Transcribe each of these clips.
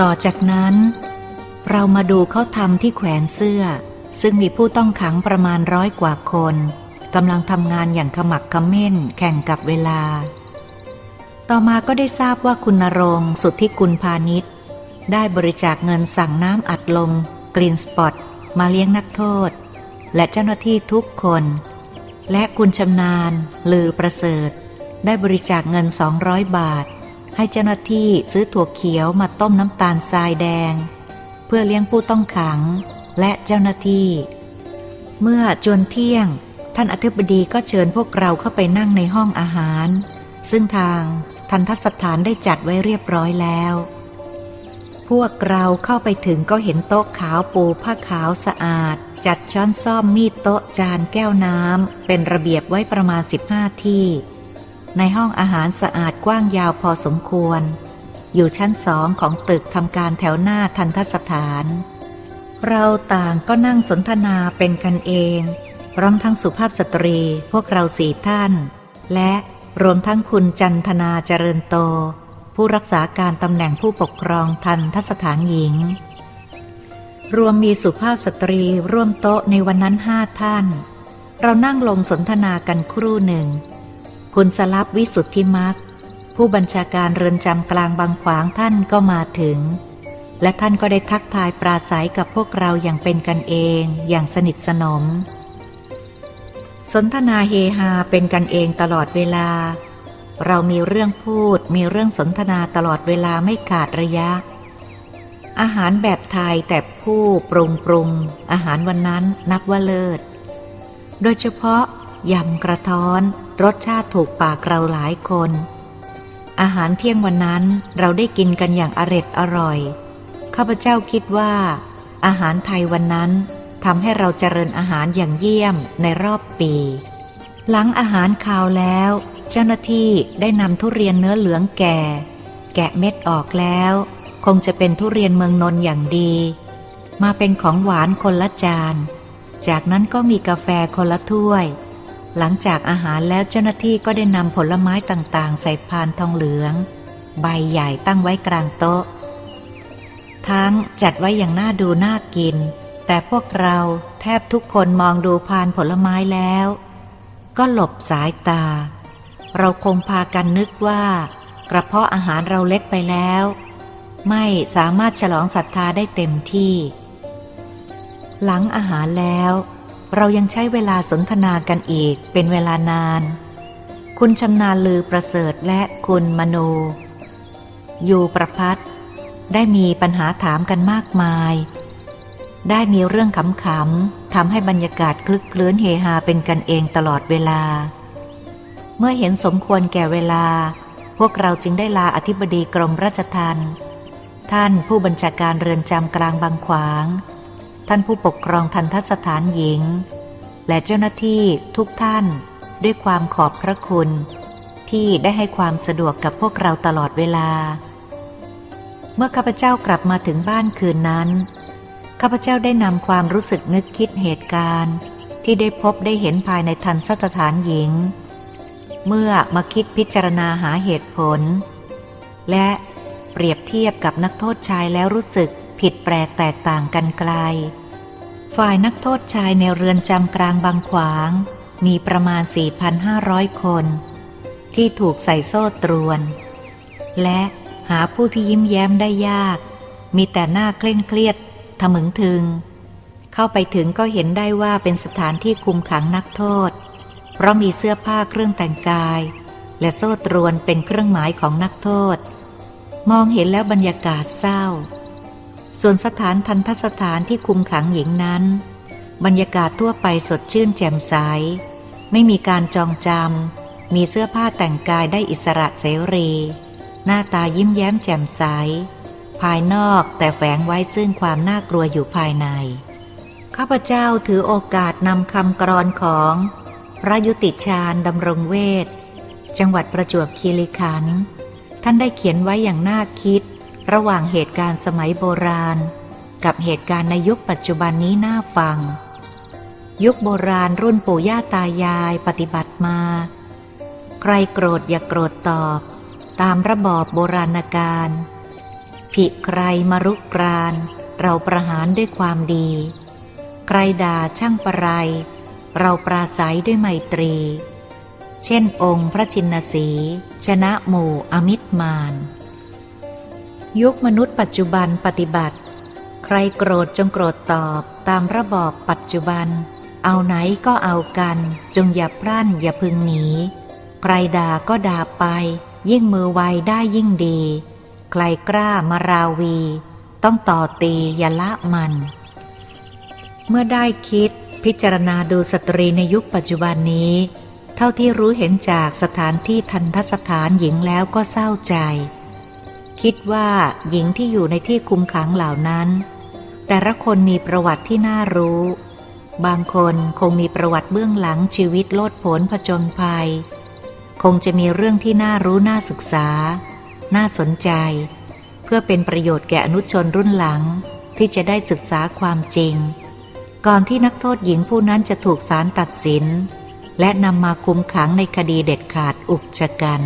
ต่อจากนั้น เรามาดูเขาทำที่แขวนเสื้อ ซึ่งมีผู้ต้องขังประมาณร้อยกว่าคนกำลังทำงานอย่างขมักขม้นแข่งกับเวลา ต่อมาก็ได้ทราบว่าคุณนรงสุทธิกุลพาณิชย์ได้บริจาคเงินสั่งน้ำอัดลมกรีนสปอตมาเลี้ยงนักโทษ และเจ้าหน้าที่ทุกคน และคุณชำนาญ ลือประเสริฐ ได้บริจาคเงิน 200 บาท ให้เจ้าหน้าที่ซื้อถั่วเขียวมาต้มน้ำตาลทรายแดง เพื่อเลี้ยงผู้ต้องขังและเจ้าหน้าที่ เมื่อจวนเที่ยง ท่านอธิบดีก็เชิญพวกเราเข้าไปนั่งในห้องอาหาร ซึ่งทางทันทสถานได้จัดไว้เรียบร้อยแล้ว พวกเราเข้าไปถึงก็เห็นโต๊ะขาวปูผ้าขาวสะอาด จัดช้อนซ่อมมีดโต๊ะจานแก้วน้ำเป็นระเบียบไว้ประมาณ 15 ที่ ในห้องอาหารสะอาดกว้างยาวพอสมควร อยู่ชั้นสองของตึกทำการแถวหน้าทันทสถาน เราต่างก็นั่งสนทนาเป็นกันเอง พร้อมทั้งสุภาพสตรีพวกเราสี่ท่าน และรวมทั้งคุณจันทนาเจริญโต ผู้รักษาการตำแหน่งผู้ปกครองทันทสถานหญิง รวมมีสุภาพสตรีร่วมโต๊ะในวันนั้นห้าท่าน เรานั่งลงสนทนากันครู่หนึ่ง คุณสลับวิสุทธิมักผู้บัญชาการเรือนจำกลางบางขวางท่านก็มาถึง และท่านก็ได้ทักทายปราศัยกับพวกเราอย่างเป็นกันเองอย่างสนิทสนม สนทนาเฮฮาเป็นกันเองตลอดเวลา เรามีเรื่องพูดมีเรื่องสนทนาตลอดเวลาไม่ขาดระยะ อาหารแบบไทยแต่ผู้ปรุงปรุง อาหารวันนั้นนับว่าเลิศ โดยเฉพาะยำกระท้อน รสชาติถูกปากเราหลายคน อาหารเที่ยงวันนั้นเราได้กินกันอย่างอร็ดอร่อย ข้าพเจ้าคิดว่า อาหารไทยวันนั้นทำให้เราเจริญอาหารอย่างเยี่ยมในรอบปี หลังอาหารคาวแล้ว เจ้าหน้าที่ได้นำทุเรียนเนื้อเหลืองแก่ แกะเม็ดออกแล้ว คงจะเป็นทุเรียนเมืองนนท์อย่างดี มาเป็นของหวานคนละจาน จากนั้นก็มีกาแฟคนละถ้วย หลังจากอาหารแล้วเจ้าหน้าที่ก็ได้นำผลไม้ต่างๆ ใส่พานทองเหลือง ใบใหญ่ตั้งไว้กลางโต๊ะ ทั้งจัดไว้อย่างน่าดูน่ากิน แต่พวกเราแทบทุกคนมองดูพานผลไม้แล้ว ก็หลบสายตา เราคงพากันนึกว่า กระเพาะอาหารเราเล็กไปแล้ว ไม่สามารถฉลองศรัทธาได้เต็มที่ หลังอาหารแล้ว เรายังใช้เวลาสนทนากันอีกเป็นเวลานาน คุณชำนาญลือประเสริฐและคุณมโน ยูประพัฒได้มีปัญหาถามกันมากมาย ได้มีเรื่องขำๆทำให้บรรยากาศคลึกคลื้นเฮฮาเป็นกันเองตลอดเวลา เมื่อเห็นสมควรแก่เวลา พวกเราจึงได้ลาอธิบดีกรมราชทัณฑ์ท่านผู้บัญชาการเรือนจำกลางบางขวาง ท่านผู้ปกครองทันทสถานหญิง และเจ้าหน้าที่ทุกท่านด้วยความขอบพระคุณ ที่ได้ให้ความสะดวกกับพวกเราตลอดเวลา เมื่อข้าพเจ้ากลับมาถึงบ้านคืนนั้นข้าพเจ้าได้นำความรู้สึกนึกคิดเหตุการณ์ ที่ได้พบได้เห็นภายในทันสถานหญิง เมื่อมาคิดพิจารณาหาเหตุผล และเปรียบเทียบกับนักโทษชายแล้วรู้สึก ผิดแปลกแตกต่างกันไกล ฝ่ายนักโทษชายในเรือนจำกลางบางขวาง มีประมาณ 4,500 คน ที่ถูกใส่โซ่ตรวน และหาผู้ที่ยิ้มแย้มได้ยาก มีแต่หน้าเคร่งเครียดทะมึงถึง เข้าไปถึงก็เห็นได้ว่าเป็นสถานที่คุมขังนักโทษ เพราะมีเสื้อผ้าเครื่องแต่งกาย และโซ่ตรวนเป็นเครื่องหมายของนักโทษ มองเห็นแล้วบรรยากาศเศร้า ส่วนสถานทันทสถานที่คุมขังหญิงนั้น บรรยากาศทั่วไปสดชื่นแจ่มใส ไม่มีการจองจำ มีเสื้อผ้าแต่งกายได้อิสระเสรี หน้าตายิ้มแย้มแจ่มใส ภายนอกแต่แฝงไว้ซึ่งความน่ากลัวอยู่ภายใน ข้าพเจ้าถือโอกาสนำคำกรอนของพระยุติชาญดำรงเวท จังหวัดประจวบคีรีขันธ์ ท่านได้เขียนไว้อย่างน่าคิด ระหว่างเหตุการณ์สมัยโบราณ กับเหตุการณ์ในยุคปัจจุบันนี้น่าฟัง ยุคโบราณรุ่นปู่ย่าตายายปฏิบัติมา ใครโกรธอย่าโกรธตอบ ตามระบอบโบราณกาลเผิใครมารุกราน เราประหารด้วยความดี ใครด่าช่างประไร เราปราศัยด้วยไมตรี เช่นองค์พระชินสี ชนะหมู่อมิตรมาน ยุคมนุษย์ปัจจุบันปฏิบัติ ใครโกรธจงโกรธตอบตามระบอบปัจจุบัน เอาไหนก็เอากัน จงอย่าพรั่นอย่าพึงหนี ใครด่าก็ด่าไป ยิ่งมือไวได้ยิ่งดี ใครกล้ามาราวี ต้องต่อตีอย่าละมัน เมื่อได้คิดพิจารณาดูสตรีในยุคปัจจุบันนี้ เท่าที่รู้เห็นจากสถานที่ทันทสถานหญิงแล้วก็เศร้าใจ คิดว่าหญิงที่อยู่ในที่คุมขังเหล่านั้น แต่ละคนมีประวัติที่น่ารู้ บางคนคงมีประวัติเบื้องหลังชีวิตโลดโผนผจญภัย คงจะมีเรื่องที่น่ารู้น่าศึกษา น่าสนใจ เพื่อเป็นประโยชน์แก่อนุชนรุ่นหลังที่จะได้ศึกษาความจริง ก่อนที่นักโทษหญิงผู้นั้นจะถูกศาลตัดสิน และนำมาคุมขังในคดีเด็ดขาดอุกชะกัน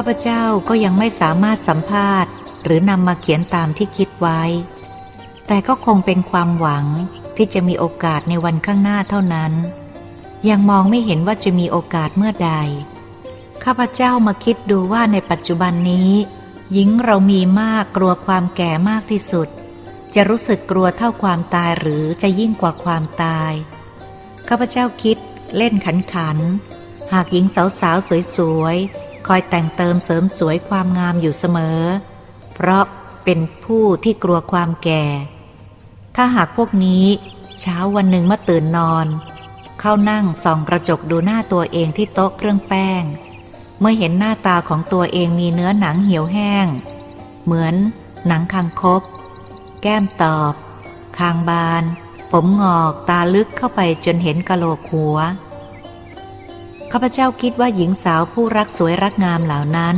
ข้าพเจ้าก็ยังไม่สามารถสัมภาษณ์ หรือนำมาเขียนตามที่คิดไว้ แต่ก็คงเป็นความหวังที่จะมีโอกาสในวันข้างหน้าเท่านั้น ยังมองไม่เห็นว่าจะมีโอกาสเมื่อใด ข้าพเจ้ามาคิดดูว่าในปัจจุบันนี้ หญิงเรามีมากกลัวความแก่มากที่สุด จะรู้สึกกลัวเท่าความตายหรือจะยิ่งกว่าความตาย ข้าพเจ้าคิดเล่นขันขัน หากหญิงสาวๆสวยๆ คอยแต่งเติมเสริมสวยความงามอยู่เสมอ เพราะเป็นผู้ที่กลัวความแก่ ถ้าหากพวกนี้ เช้าวันหนึ่งเมื่อตื่นนอน เข้านั่งส่องกระจกดูหน้าตัวเองที่โต๊ะเครื่องแป้ง เมื่อเห็นหน้าตาของตัวเองมีเนื้อหนังเหี่ยวแห้ง เหมือนหนังคางคกแก้มตอบ คางบาน ผมงอกตาลึกเข้าไปจนเห็นกะโหลกหัว ข้าพเจ้าคิดว่าหญิงสาวผู้รักสวยรักงามเหล่านั้น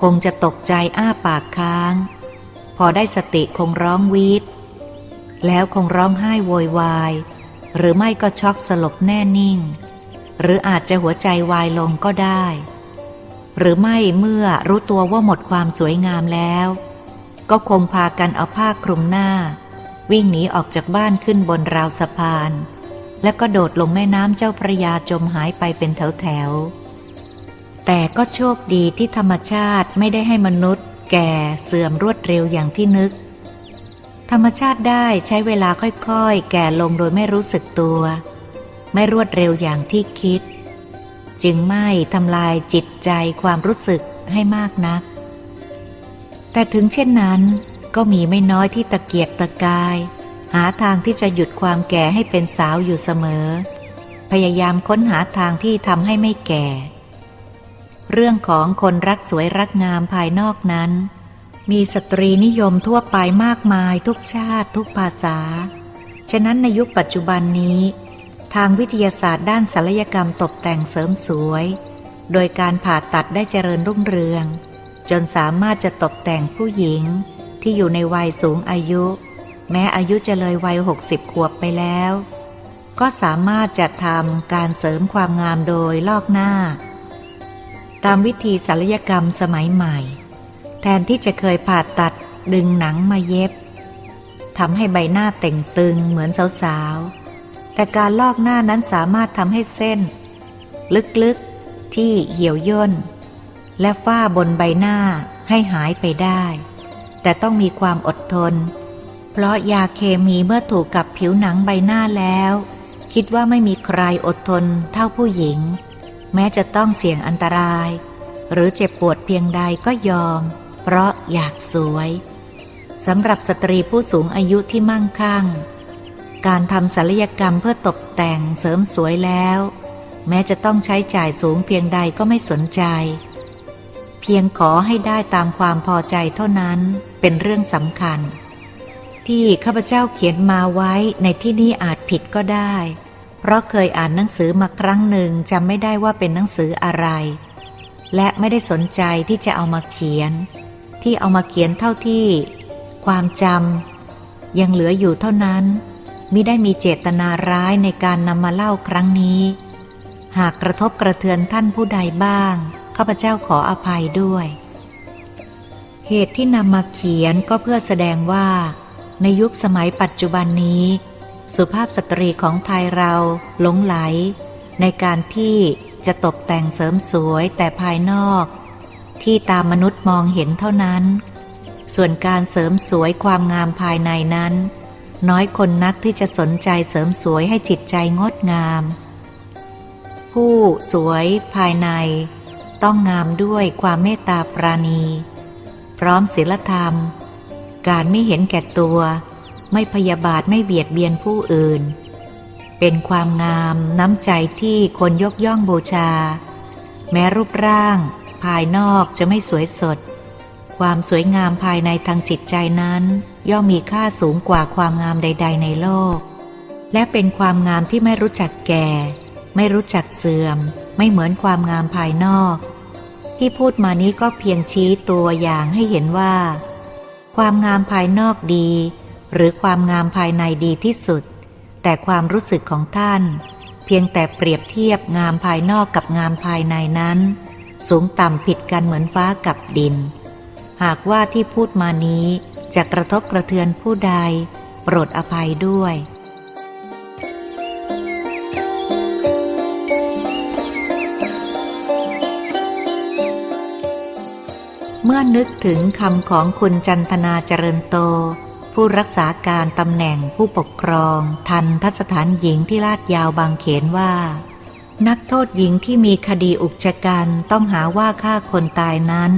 คงจะตกใจอ้าปากค้าง พอได้สติคงร้องวีดแล้วคงร้องไห้โวยวาย หรือไม่ก็ช็อกสลบแน่นิ่ง หรืออาจจะหัวใจวายลงก็ได้ หรือไม่เมื่อรู้ตัวว่าหมดความสวยงามแล้ว ก็คงพากันเอาผ้าคลุมหน้า วิ่งหนีออกจากบ้านขึ้นบนราวสะพาน แล้วก็โดดลงแม่น้ำเจ้าพระยาจมหายไปเป็นแถวแถว แต่ก็โชคดีที่ธรรมชาติไม่ได้ให้มนุษย์ แก่เสื่อมรวดเร็วอย่างที่นึก ธรรมชาติได้ใช้เวลาค่อยๆ แก่ลงโดยไม่รู้สึกตัว ไม่รวดเร็วอย่างที่คิด จึงไม่ทำลายจิตใจความรู้สึกให้มากนัก แต่ถึงเช่นนั้นก็มีไม่น้อยที่ตะเกียกตะกาย หาทางที่จะหยุดความแก่ให้เป็นสาวอยู่เสมอ พยายามค้นหาทางที่ทำให้ไม่แก่ เรื่องของคนรักสวยรักงามภายนอกนั้น มีสตรีนิยมทั่วไปมากมายทุกชาติทุกภาษา ฉะนั้นในยุคปัจจุบันนี้ ทางวิทยาศาสตร์ด้านศัลยกรรมตกแต่งเสริมสวย โดยการผ่าตัดได้เจริญรุ่งเรือง จนสามารถจะตกแต่งผู้หญิงที่อยู่ในวัยสูงอายุ แม้อายุจะเลยวัย 60 ขวบไปแล้ว ก็สามารถจะทำการเสริมความงามโดยลอกหน้า ตามวิธีศัลยกรรมสมัยใหม่ แทนที่จะเคยผ่าตัดดึงหนังมาเย็บทำให้ใบหน้าเต่งตึงเหมือนสาวๆ แต่การลอกหน้านั้นสามารถทำให้เส้น ลึกๆที่เหี่ยวย่น และฝ้าบนใบหน้าให้หายไปได้ แต่ต้องมีความอดทน เพราะยาเคมีเมื่อถูกกับผิวหนังใบหน้าแล้ว คิดว่าไม่มีใครอดทนเท่าผู้หญิง แม้จะต้องเสี่ยงอันตราย หรือเจ็บปวดเพียงใดก็ยอม เพราะอยากสวยสำหรับสตรีผู้สูงอายุที่มั่งคั่ง การทำศัลยกรรมเพื่อตกแต่งเสริมสวยแล้ว แม้จะต้องใช้จ่ายสูงเพียงใดก็ไม่สนใจ เพียงขอให้ได้ตามความพอใจเท่านั้นเป็นเรื่องสำคัญ ที่ข้าพเจ้าเขียนมาไว้ในที่นี้อาจผิดก็ได้ เพราะเคยอ่านหนังสือมาครั้งหนึ่งจำไม่ได้ว่าเป็นหนังสืออะไร และไม่ได้สนใจที่จะเอามาเขียน ที่เอามาเขียนเท่าที่ ความจำยังเหลืออยู่เท่านั้นมิได้มีเจตนาร้ายในการนำมาเล่าครั้งนี้ หากกระทบกระเทือนท่านผู้ใดบ้างข้าพเจ้าขออภัยด้วย เหตุที่นำมาเขียนก็เพื่อแสดงว่า ในยุคสมัยปัจจุบันนี้ สุภาพสตรีของไทยเราหลงไหล ในการที่จะตกแต่งเสริมสวยแต่ภายนอก ที่ตามมนุษย์มองเห็นเท่านั้น ส่วนการเสริมสวยความงามภายในนั้น น้อยคนนักที่จะสนใจเสริมสวยให้จิตใจงดงาม ผู้สวยภายใน ต้องงามด้วยความเมตตาปราณี พร้อมศีลธรรม การไม่เห็นแก่ตัว ไม่พยาบาทไม่เบียดเบียนผู้อื่น เป็นความงามน้ำใจที่คนยกย่องบูชา แม้รูปร่าง ภายนอกจะไม่สวยสด ความสวยงามภายในทางจิตใจนั้น ย่อมมีค่าสูงกว่าความงามใด ๆ ในโลก และเป็นความงามที่ไม่รู้จักแก่ ไม่รู้จักเสื่อม ไม่เหมือนความงามภายนอก ที่พูดมานี้ก็เพียงชี้ตัวอย่างให้เห็นว่า ความงามภายนอกดี หรือความงามภายในดีที่สุด แต่ความรู้สึกของท่าน เพียงแต่เปรียบเทียบงามภายนอกกับงามภายในนั้น สูงต่ำผิดกันเหมือนฟ้ากับดิน หากว่าที่พูดมานี้จะกระทบกระเทือนผู้ใด โปรดอภัยด้วย เมื่อนึกถึงคำของคุณจันทนาเจริญโต ผู้รักษาการตำแหน่งผู้ปกครอง ทันทสถานหญิงที่ลาดยาวบางเขนว่า นักโทษหญิงที่มีคดีอุกชะกันต้องหาว่าฆ่าคนตายนั้น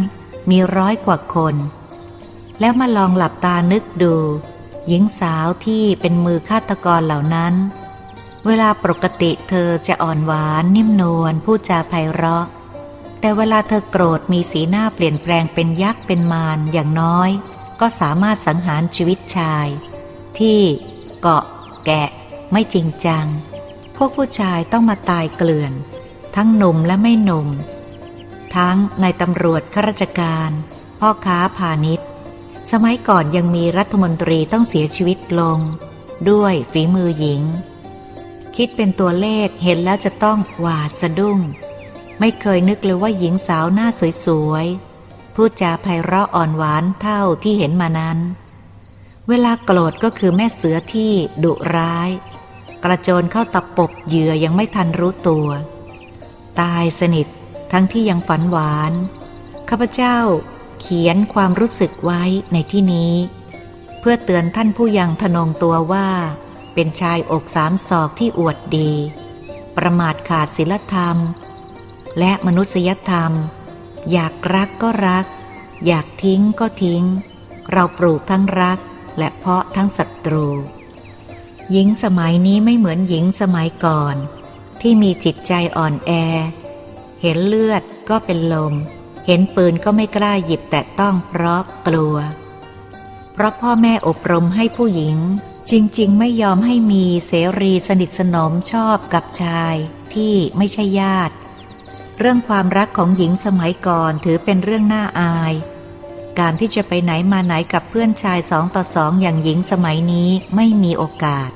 มีร้อยกว่าคน แล้วมาลองหลับตานึกดู หญิงสาวที่เป็นมือฆาตกรเหล่านั้น เวลาปกติเธอจะอ่อนหวานนิ่มนวลพูดจาไพเราะ แต่เวลาเธอโกรธมีสีหน้าเปลี่ยนแปลงเป็นยักษ์เป็นมารอย่างน้อย ก็สามารถสังหารชีวิตชาย ที่เกาะ แกะ ไม่จริงจัง พวกผู้ชายต้องมาตายเกลื่อน ทั้งหนุ่มและไม่หนุ่ม ทั้งในตำรวจข้าราชการ พ่อค้าพาณิชย์ สมัยก่อนยังมีรัฐมนตรีต้องเสียชีวิตลง ด้วยฝีมือหญิง คิดเป็นตัวเลขเห็นแล้วจะต้องหวาดสะดุ้ง ไม่เคยนึกเลยว่าหญิงสาวหน้าสวยๆ พูดจาไพเราะอ่อนหวานเท่าที่เห็นมานั้น เวลาโกรธก็คือแม่เสือที่ดุร้าย กระโจนเข้าตะปบเหยื่อยังไม่ทันรู้ตัว ตายสนิททั้งที่ยังฝันหวาน ข้าพเจ้าเขียนความรู้สึกไว้ในที่นี้ เพื่อเตือนท่านผู้ยังทนงตัวว่า เป็นชายอกสามศอกที่อวดดี ประมาทขาดศีลธรรม และมนุษยธรรม อยากรักก็รัก อยากทิ้งก็ทิ้ง เราปลูกทั้งรักและเพาะทั้งศัตรู หญิงสมัยนี้ไม่เหมือนหญิงสมัยก่อน ที่มีจิตใจอ่อนแอ เห็นเลือดก็เป็นลม เห็นปืนก็ไม่กล้าหยิบแตะต้องเพราะกลัว เพราะพ่อแม่อบรมให้ผู้หญิงจริง ๆ ไม่ยอมให้มีเสรีสนิทสนมชอบกับชายที่ไม่ใช่ญาติ เรื่องความรักของหญิงสมัยก่อนถือเป็นเรื่องน่าอาย การที่จะไปไหนมาไหนกับเพื่อนชายสองต่อสองอย่างหญิงสมัยนี้ไม่มีโอกาส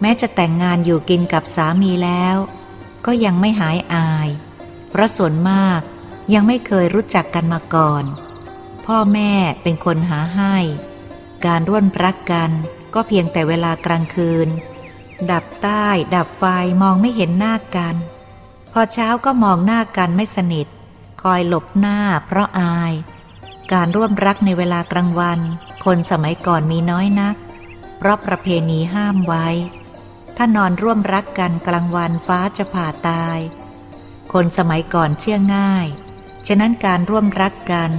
แม้จะแต่งงานอยู่กินกับสามีแล้ว ก็ยังไม่หายอาย เพราะส่วนมากยังไม่เคยรู้จักกันมาก่อน พ่อแม่เป็นคนหาให้ การร่วมรักกันก็เพียงแต่เวลากลางคืน ดับใต้ ดับไฟมองไม่เห็นหน้ากัน พอเช้าก็มองหน้ากันไม่สนิท คอยหลบหน้าเพราะอาย การร่วมรักในเวลากลางวัน คนสมัยก่อนมีน้อยนัก เพราะประเพณีห้ามไว้ ถ้านอนร่วมรักกันกลางวันฟ้าจะผ่าตาย คนสมัยก่อนเชื่อง่าย ฉะนั้นการร่วมรักกัน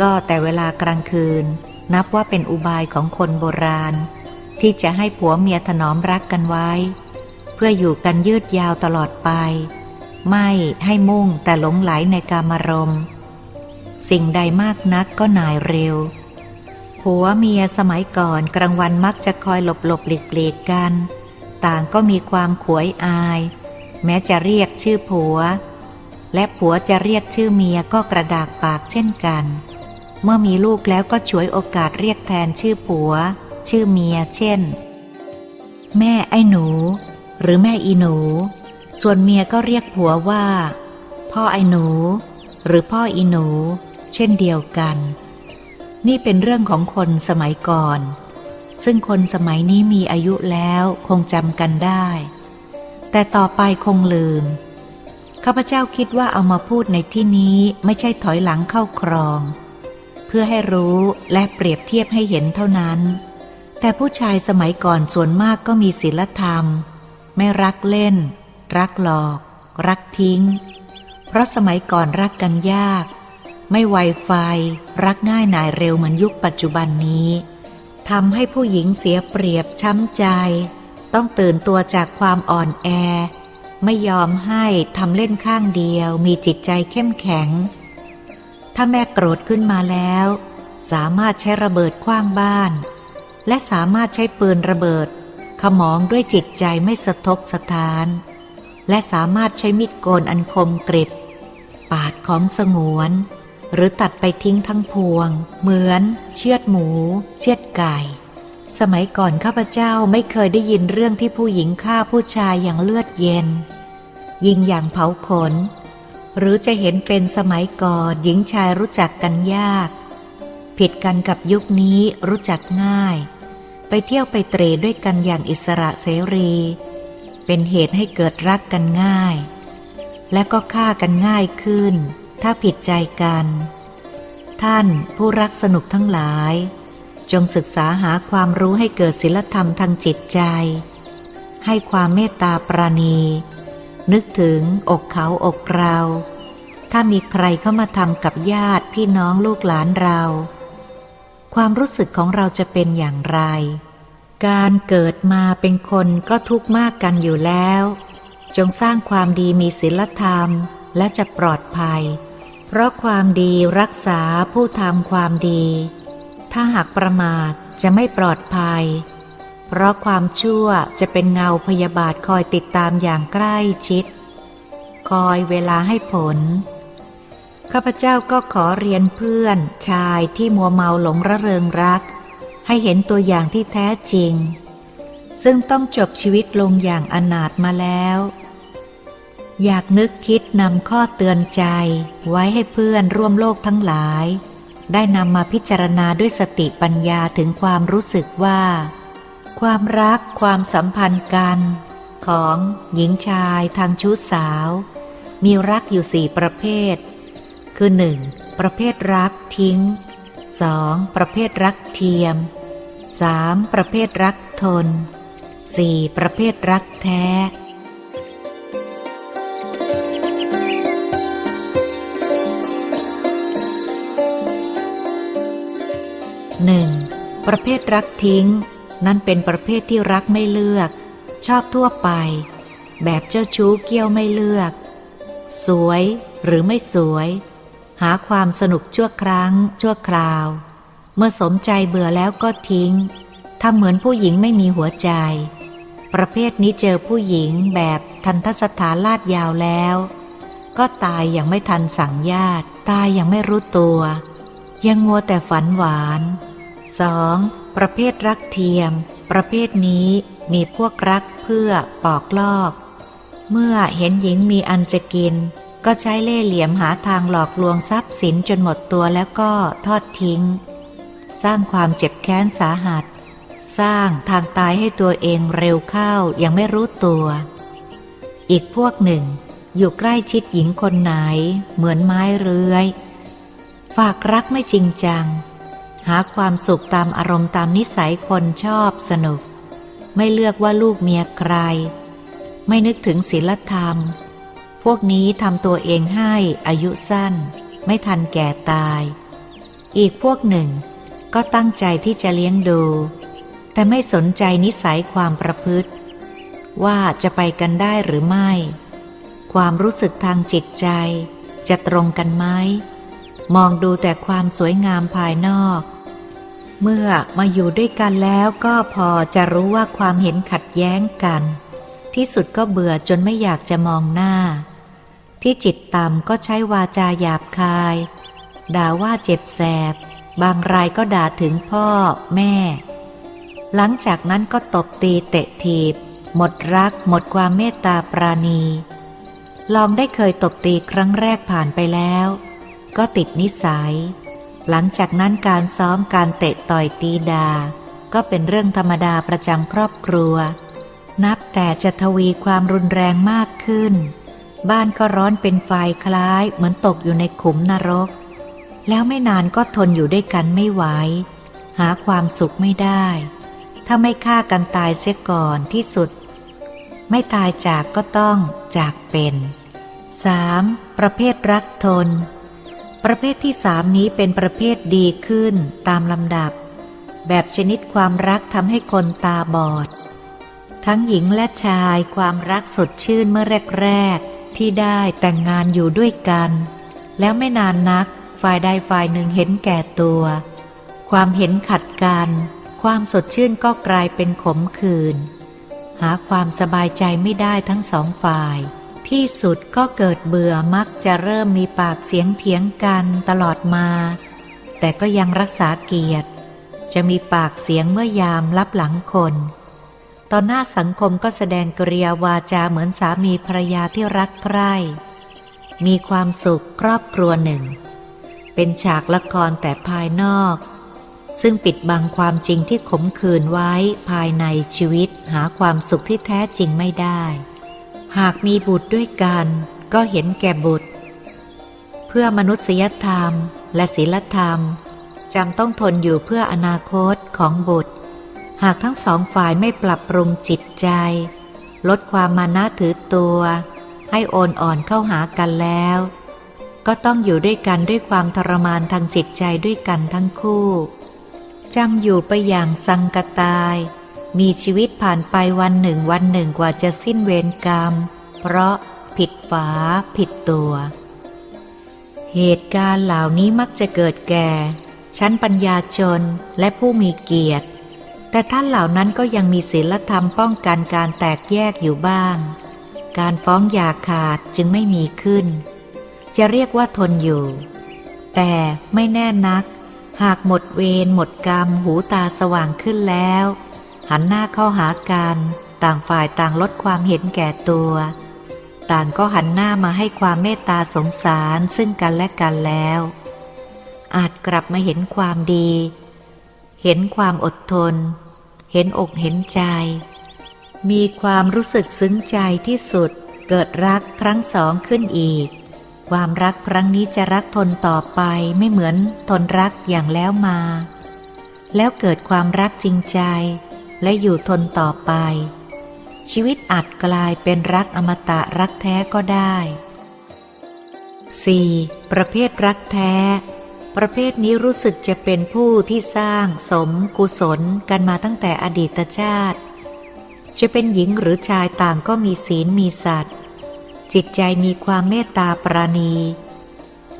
ก็แต่เวลากลางคืน นับว่าเป็นอุบายของคนโบราณ ที่จะให้ผัวเมียถนอมรักกันไว้ เพื่ออยู่กันยืดยาวตลอดไป ไม่ให้มุ่งแต่หลงไหลในกามารมณ์ สิ่งใดมากนักก็นายเร็ว ผัวเมียสมัยก่อนกลางวันมักจะคอยหลบหลบหลีกหลีกกัน ต่างก็มีความขวยอาย แม้จะเรียกชื่อผัว และผัวจะเรียกชื่อเมียก็กระดากปากเช่นกัน เมื่อมีลูกแล้วก็ฉวยโอกาสเรียกแทนชื่อผัว ชื่อเมีย เช่น แม่ไอ้หนู หรือแม่อีหนู ส่วนเมียก็เรียกผัวว่า พ่อไอหนู หรือพ่ออีหนู เช่นเดียวกัน นี่เป็นเรื่องของคนสมัยก่อน ซึ่งคนสมัยนี้มีอายุแล้วคงจำกันได้ แต่ต่อไปคงลืมข้าพเจ้าคิดว่าเอามาพูดในที่นี้ไม่ใช่ถอยหลังเข้าครอง เพื่อให้รู้และเปรียบเทียบให้เห็นเท่านั้น แต่ผู้ชายสมัยก่อนส่วนมากก็มีศีลธรรม ไม่รักเล่น รักหลอก รักทิ้ง เพราะสมัยก่อนรักกันยาก ไม่ไวไฟรักง่ายนายเร็วเหมือนยุคปัจจุบันนี้ทำให้ผู้หญิงเสียเปรียบช้ำใจ ต้องตื่นตัวจากความอ่อนแอ ไม่ยอมให้ทำเล่นข้างเดียว มีจิตใจเข้มแข็ง ถ้าแม่โกรธขึ้นมาแล้ว สามารถใช้ระเบิดคว้างบ้าน และสามารถใช้ปืนระเบิด ขมองด้วยจิตใจไม่สะทกสะท้าน และสามารถใช้มีดโกนอันคมกริบ ปาดของสงวน หรือตัดไปทิ้งทั้งพวง เหมือน เชือดหมู เชือดไก่ สมัยก่อนข้าพเจ้าไม่เคยได้ยินเรื่องที่ผู้หญิงฆ่าผู้ชายอย่างเลือดเย็น ยิงอย่างเผาขน หรือจะเห็นเป็นสมัยก่อนหญิงชายรู้จักกันยาก ผิดกันกับยุคนี้รู้จักง่าย ไปเที่ยวไปเตรด้วยกันอย่างอิสระเสรี เป็นเหตุให้เกิดรักกันง่าย และก็ฆ่ากันง่ายขึ้น ถ้าผิดใจกัน ท่านผู้รักสนุกทั้งหลาย จงศึกษาหาความรู้ให้เกิดศีลธรรมทางจิตใจ ให้ความเมตตาปราณี นึกถึงอกเขาอกเรา ถ้ามีใครเข้ามาทำกับญาติพี่น้องลูกหลานเรา ความรู้สึกของเราจะเป็นอย่างไร การเกิดมาเป็นคนก็ทุกข์มากกันอยู่แล้ว จงสร้างความดีมีศีลธรรมและจะปลอดภัย เพราะความดีรักษาผู้ทำความดี ถ้าหากประมาทจะไม่ปลอดภัย เพราะความชั่วจะเป็นเงาพยาบาทคอยติดตามอย่างใกล้ชิด คอยเวลาให้ผล ข้าพเจ้าก็ขอเรียนเพื่อนชายที่มัวเมาหลงระเริงรัก ให้เห็นตัวอย่างที่แท้จริง ซึ่งต้องจบชีวิตลงอย่างอนาถมาแล้ว อยากนึกคิดนำข้อเตือนใจ ไว้ให้เพื่อนร่วมโลกทั้งหลาย ได้นำมาพิจารณาด้วยสติปัญญาถึงความรู้สึกว่า ความรักความสัมพันธ์กัน ของหญิงชายทางชู้สาว มีรักอยู่สี่ประเภท คือ 1. ประเภทรักทิ้ง 2. ประเภทรักเทียม 3. ประเภทรักทน 4. ประเภทรักแท้ 1. ประเภทรักทิ้ง นั่นเป็นประเภทที่รักไม่เลือก ชอบทั่วไป แบบเจ้าชู้เกี้ยวไม่เลือก สวยหรือไม่สวย หาความสนุกชั่วครั้ง ชั่วคราว เมื่อสมใจเบื่อแล้วก็ทิ้งทำเหมือนผู้หญิงไม่มีหัวใจ ประเภทนี้เจอผู้หญิงแบบทันทสถานลาดยาวแล้ว ก็ตายอย่างไม่ทันสั่งญาติ ตายอย่างไม่รู้ตัว ยังมัวแต่ฝันหวาน 2. ประเภทรักเทียม ประเภทนี้มีพวกรักเพื่อปอกลอก เมื่อเห็นหญิงมีอันจะกิน ก็ใช้เล่ห์เหลี่ยมหาทางหลอกลวงทรัพย์สินจนหมดตัวแล้วก็ทอดทิ้ง สร้างความเจ็บแค้นสาหัส สร้างทางตายให้ตัวเองเร็วเข้ายังไม่รู้ตัว อีกพวกหนึ่ง อยู่ใกล้ชิดหญิงคนไหน เหมือนไม้เรื้อย ฝากรักไม่จริงจัง หาความสุขตามอารมณ์ตามนิสัยคนชอบสนุก ไม่เลือกว่าลูกเมียใคร ไม่นึกถึงศีลธรรม วกนี้ทำตัวเองให้อายุสั้น ไม่ทันแก่ตาย อีกพวกหนึ่ง ก็ตั้งใจที่จะเลี้ยงดู แต่ไม่สนใจนิสัยความประพฤติ ว่าจะไปกันได้หรือไม่ ความรู้สึกทางจิตใจ จะตรงกันไหมมองดูแต่ความสวยงามภายนอก เมื่อมาอยู่ด้วยกันแล้วก็พอจะรู้ว่าความเห็นขัดแย้งกัน ที่สุดก็เบื่อจนไม่อยากจะมองหน้า ที่จิตต่ำก็ใช้วาจาหยาบคาย ด่าว่าเจ็บแสบ บางรายก็ด่าถึงพ่อแม่ หลังจากนั้นก็ตบตีเตะทีบ หมดรักหมดความเมตตาปราณี ลองได้เคยตบตีครั้งแรกผ่านไปแล้ว ก็ติดนิสัย หลังจากนั้นการซ้อมการเตะต่อยตีดาก็เป็นเรื่องธรรมดาประจำครอบครัว นับแต่จะทวีความรุนแรงมากขึ้น บ้านก็ร้อนเป็นไฟคล้ายเหมือนตกอยู่ในขุมนรก แล้วไม่นานก็ทนอยู่ด้วยกันไม่ไหว หาความสุขไม่ได้ ถ้าไม่ฆ่ากันตายเสียก่อนที่สุด ไม่ตายจากก็ต้องจากเป็น 3. ประเภทรักทน ประเภทที่สามนี้เป็นประเภทดีขึ้นตามลำดับ แบบชนิดความรักทำให้คนตาบอด ทั้งหญิงและชายความรักสดชื่นเมื่อแรกๆ ที่ได้แต่งงานอยู่ด้วยกัน แล้วไม่นานนักฝ่ายใดฝ่ายหนึ่งเห็นแก่ตัว ความเห็นขัดกัน ความสดชื่นก็กลายเป็นขมขื่นหาความสบายใจไม่ได้ทั้งสองฝ่าย ที่สุดก็เกิดเบื่อมักจะเริ่มมีปากเสียงเถียงกันตลอดมา แต่ก็ยังรักษาเกียรติ จะมีปากเสียงเมื่อยามรับหลังคน ตอนหน้าสังคมก็แสดงกริยาวาจาเหมือนสามีภรรยาที่รักใคร่ มีความสุขครอบครัวหนึ่ง เป็นฉากละครแต่ภายนอก ซึ่งปิดบังความจริงที่ขมขื่นไว้ภายในชีวิตหาความสุขที่แท้จริงไม่ได้ หากมีบุตรด้วยกันก็เห็นแก่บุตร เพื่อมนุษยธรรมและศีลธรรมจำต้องทนอยู่เพื่ออนาคตของบุตร หากทั้งสองฝ่ายไม่ปรับปรุงจิตใจ ลดความมานะถือตัว ให้โอนอ่อนเข้าหากันแล้ว ก็ต้องอยู่ด้วยกันด้วยความทรมานทางจิตใจด้วยกันทั้งคู่จำอยู่ไปอย่างสังกตาย มีชีวิตผ่านไปวันหนึ่งวันหนึ่งกว่าจะสิ้นเวรกรรม เพราะผิดฝาผิดตัว เหตุการณ์เหล่านี้มักจะเกิดแก่ ชั้นปัญญาชนและผู้มีเกียรติ แต่ท่านเหล่านั้นก็ยังมีศีลธรรมป้องกันการแตกแยกอยู่บ้าง การฟ้องหย่าขาดจึงไม่มีขึ้น จะเรียกว่าทนอยู่ แต่ไม่แน่นัก หากหมดเวรหมดกรรมหูตาสว่างขึ้นแล้ว หันหน้าเข้าหากันต่างฝ่ายต่างลดความเห็นแก่ตัว ต่างก็หันหน้ามาให้ความเมตตาสงสารซึ่งกันและกันแล้ว อาจกลับมาเห็นความดี เห็นความอดทน เห็นอกเห็นใจ มีความรู้สึกซึ้งใจที่สุด เกิดรักครั้งสองขึ้นอีก ความรักครั้งนี้จะรักทนต่อไปไม่เหมือนทนรักอย่างแล้วมา แล้วเกิดความรักจริงใจ และอยู่ทนต่อไป ชีวิตอาจกลายเป็นรักอมตะรักแท้ก็ได้ 4. ประเภทรักแท้ ประเภทนี้รู้สึกจะเป็นผู้ที่สร้างสมกุศลกันมาตั้งแต่อดีตชาติ จะเป็นหญิงหรือชายต่างก็มีศีลมีสัตว์ จิตใจมีความเมตตาปราณี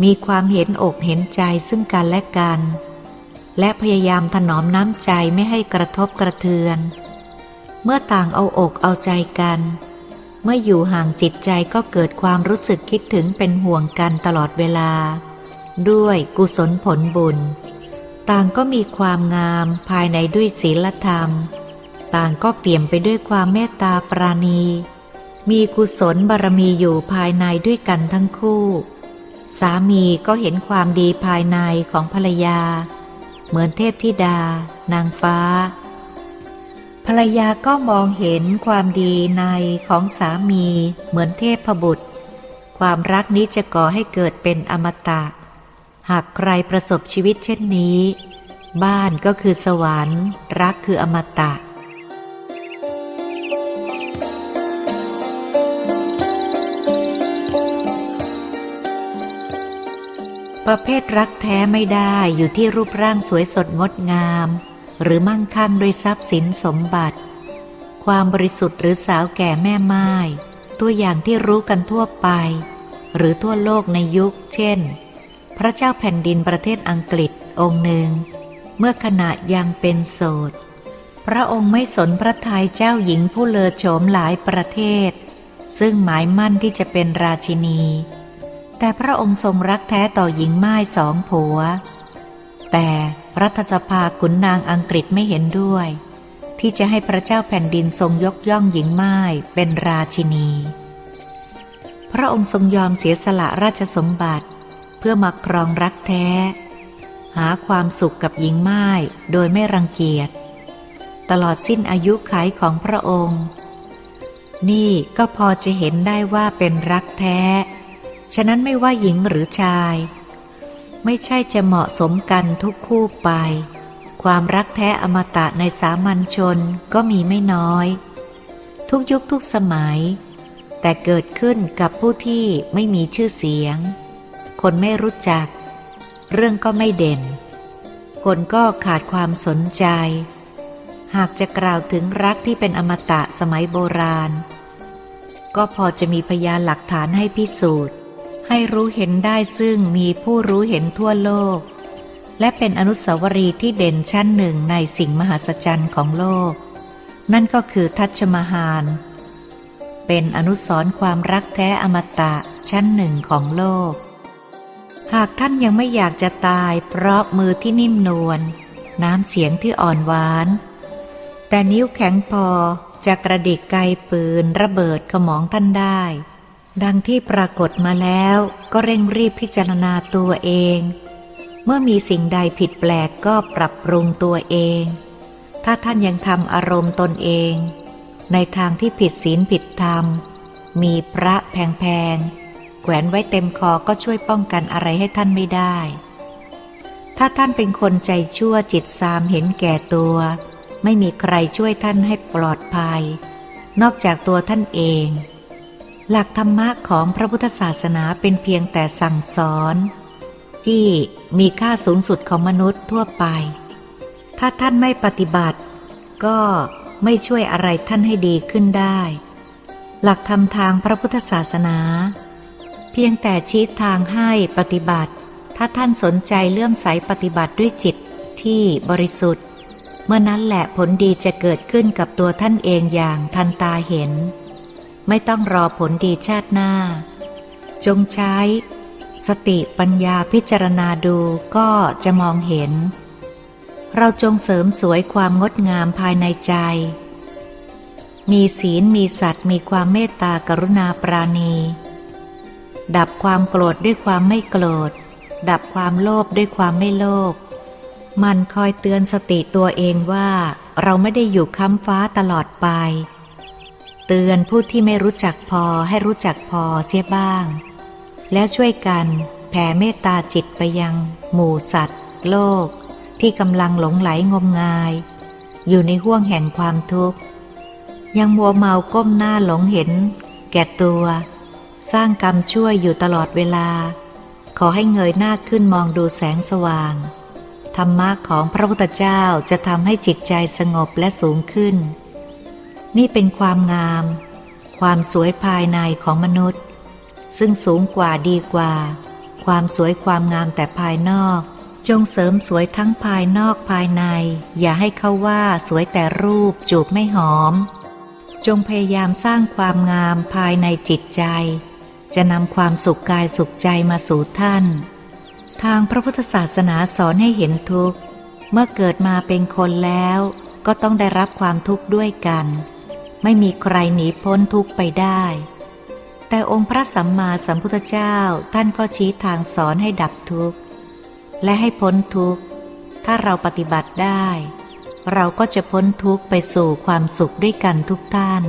มีความเห็นอกเห็นใจซึ่งกันและกัน และพยายามถนอมน้ำใจไม่ให้กระทบกระเทือน เมื่อต่างเอาอกเอาใจกัน เมื่ออยู่ห่างจิตใจก็เกิดความรู้สึกคิดถึงเป็นห่วงกันตลอดเวลา ด้วยกุศลผลบุญ ต่างก็มีความงามภายในด้วยศีลธรรม ต่างก็เปี่ยมไปด้วยความเมตตาปราณี มีกุศลบารมีอยู่ภายในด้วยกันทั้งคู่ สามีก็เห็นความดีภายในของภรรยา เหมือนเทพธิดา นางฟ้า ภรรยาก็มองเห็นความดีในของสามีเหมือนเทพบุตรความรักนี้จะก่อให้เกิดเป็นอมตะ หากใครประสบชีวิตเช่นนี้ บ้านก็คือสวรรค์ รักคืออมตะ ประเภทรักแท้ไม่ได้อยู่ที่รูปร่างสวยสดงดงาม หรือมั่งคั่งด้วยทรัพย์สินสมบัติ ความบริสุทธิ์หรือสาวแก่แม่ไม้ตัวอย่างที่รู้กันทั่วไป หรือทั่วโลกในยุค เช่น พระเจ้าแผ่นดินประเทศอังกฤษองค์หนึ่ง เมื่อขณะยังเป็นโสด พระองค์ไม่สนพระทัยเจ้าหญิงผู้เลอโฉมหลายประเทศ ซึ่งหมายมั่นที่จะเป็นราชินี แต่พระองค์ทรงรักแท้ต่อหญิงไม้สองผัว แต่รัฐสภาขุนนางอังกฤษไม่เห็นด้วย ที่จะให้พระเจ้าแผ่นดินทรงยกย่องหญิงไม้เป็นราชินี พระองค์ทรงยอมเสียสละราชสมบัติ เพื่อมาครองรักแท้ หาความสุขกับหญิงไม้โดยไม่รังเกียจ ตลอดสิ้นอายุขัยของพระองค์ นี่ก็พอจะเห็นได้ว่าเป็นรักแท้ ฉะนั้นไม่ว่าหญิงหรือชาย ไม่ใช่จะเหมาะสมกันทุกคู่ไป ความรักแท้อมตะในสามัญชนก็มีไม่น้อย ทุกยุคทุกสมัย แต่เกิดขึ้นกับผู้ที่ไม่มีชื่อเสียง คนไม่รู้จัก เรื่องก็ไม่เด่น คนก็ขาดความสนใจ หากจะกล่าวถึงรักที่เป็นอมตะสมัยโบราณ ก็พอจะมีพยานหลักฐานให้พิสูจน์ ให้รู้เห็นได้ซึ่งมีผู้รู้เห็นทั่วโลก และเป็นอนุสาวรีย์ที่เด่นชั้นหนึ่งในสิ่งมหัศจรรย์ของโลก นั่นก็คือทัชมหารเป็นอนุสรณ์ความรักแท้อมตะชั้นหนึ่งของโลก หากท่านยังไม่อยากจะตายเพราะมือที่นิ่มนวลน้ำเสียงที่อ่อนหวาน แต่นิ้วแข็งพอจะกระดิกไกปืนระเบิดขมองท่านได้ ดังที่ปรากฏมาแล้วก็เร่งรีบพิจารณาตัวเอง เมื่อมีสิ่งใดผิดแปลกก็ปรับปรุงตัวเอง ถ้าท่านยังทำอารมณ์ตนเอง ในทางที่ผิดศีลผิดธรรม มีพระแพงๆ แขวนไว้เต็มคอก็ช่วยป้องกันอะไรให้ท่านไม่ได้ ถ้าท่านเป็นคนใจชั่วจิตซามเห็นแก่ตัว ไม่มีใครช่วยท่านให้ปลอดภัย นอกจากตัวท่านเอง หลักธรรมะของพระพุทธศาสนาเป็นเพียงแต่สั่งสอน ที่มีค่าสูงสุดของมนุษย์ทั่วไป ถ้าท่านไม่ปฏิบัติ ก็ไม่ช่วยอะไรท่านให้ดีขึ้นได้ หลักธรรมทางพระพุทธศาสนา พียงแต่ชี้ทางให้ปฏิบัติ ถ้าท่านสนใจเลื่อมใสปฏิบัติด้วยจิตที่บริสุทธิ์ เมื่อนั้นแหละผลดีจะเกิดขึ้นกับตัวท่านเองอย่างทันตาเห็น ไม่ต้องรอผลดีชาติหน้า จงใช้ สติปัญญาพิจารณาดูก็จะมองเห็น เราจงเสริมสวยความงดงามภายในใจ มีศีลมีสัตว์มีความเมตตากรุณาปราณี ดับความโกรธด้วยความไม่โกรธ ดับความโลภด้วยความไม่โลภ มันคอยเตือนสติตัวเองว่า เราไม่ได้อยู่ค้ำฟ้าตลอดไป เตือนผู้ที่ไม่รู้จักพอให้รู้จักพอเสียบ้าง แล้วช่วยกันแผ่เมตตาจิตไปยัง หมู่สัตว์ โลก ที่กำลังหลงไหลงมงาย อยู่ในห่วงแห่งความทุกข์ ยังมัวเมาก้มหน้าหลงเห็น แก่ตัว สร้างกรรมช่วยอยู่ตลอดเวลา ขอให้เงยหน้าขึ้นมองดูแสงสว่าง ธรรมะของพระพุทธเจ้าจะทำให้จิตใจสงบและสูงขึ้น นี่เป็นความงาม ความสวยภายในของมนุษย์ ซึ่งสูงกว่าดีกว่า ความสวยความงามแต่ภายนอก จงเสริมสวยทั้งภายนอกภายใน อย่าให้เขาว่าสวยแต่รูปจูบไม่หอม จงพยายามสร้างความงามภายในจิตใจ จะนำความสุขกายสุขใจมาสู่ท่าน ทางพระพุทธศาสนาสอนให้เห็นทุกข์ เมื่อเกิดมาเป็นคนแล้ว ก็ต้องได้รับความทุกข์ด้วยกัน ไม่มีใครหนีพ้นทุกข์ไปได้ แต่องค์พระสัมมาสัมพุทธเจ้าท่านก็ชี้ทางสอนให้ดับทุกข์ และให้พ้นทุกข์ ถ้าเราปฏิบัติได้ เราก็จะพ้นทุกข์ไปสู่ความสุขด้วยกันทุกท่าน